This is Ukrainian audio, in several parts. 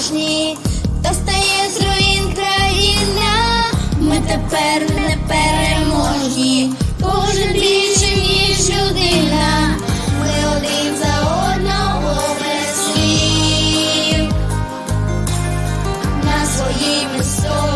справжні, та стає з руїн країна, ми тепер не переможні, кожен більше, ніж людина, ми один за одного без на своїй висоті.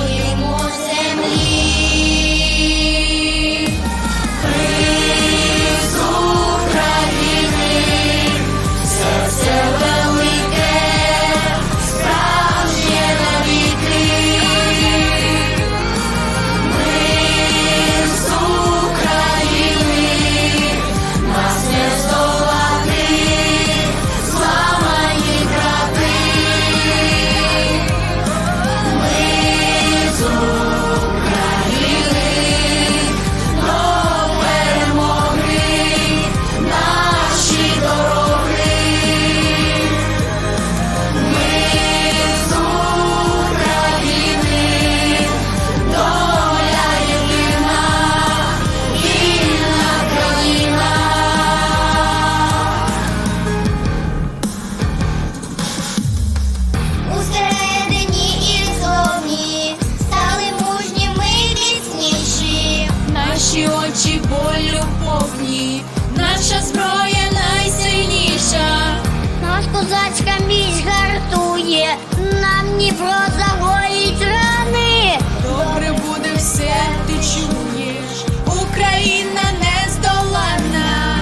Наші очі болю повні, наша зброя найсильніша. Наш козацька міць гартує, нам Дніпро загоїть рани. Добре буде все, ти чуєш. Україна нездоланна.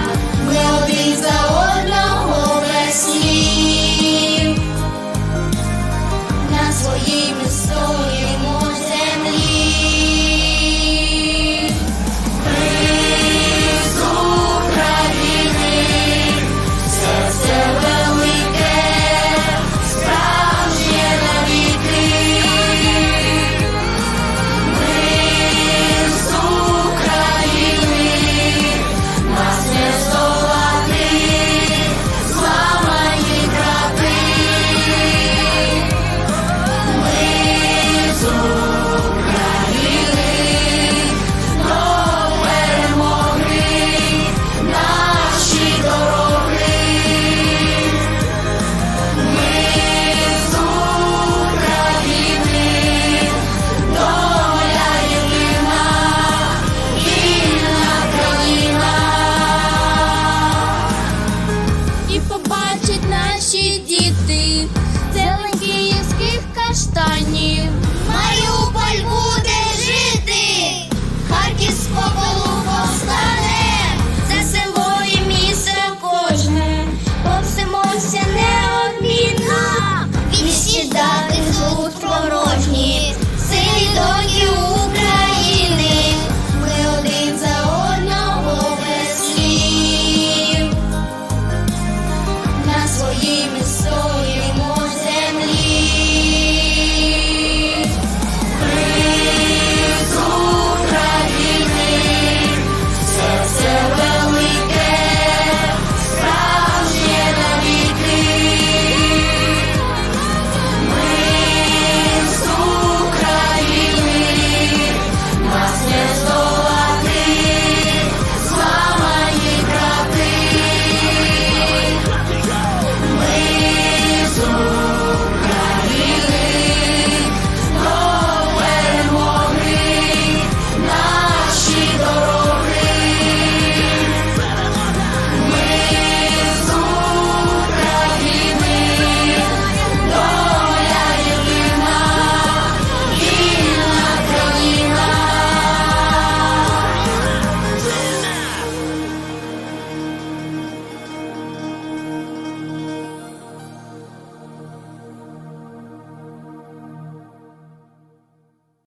Ми один за одного без. На своїй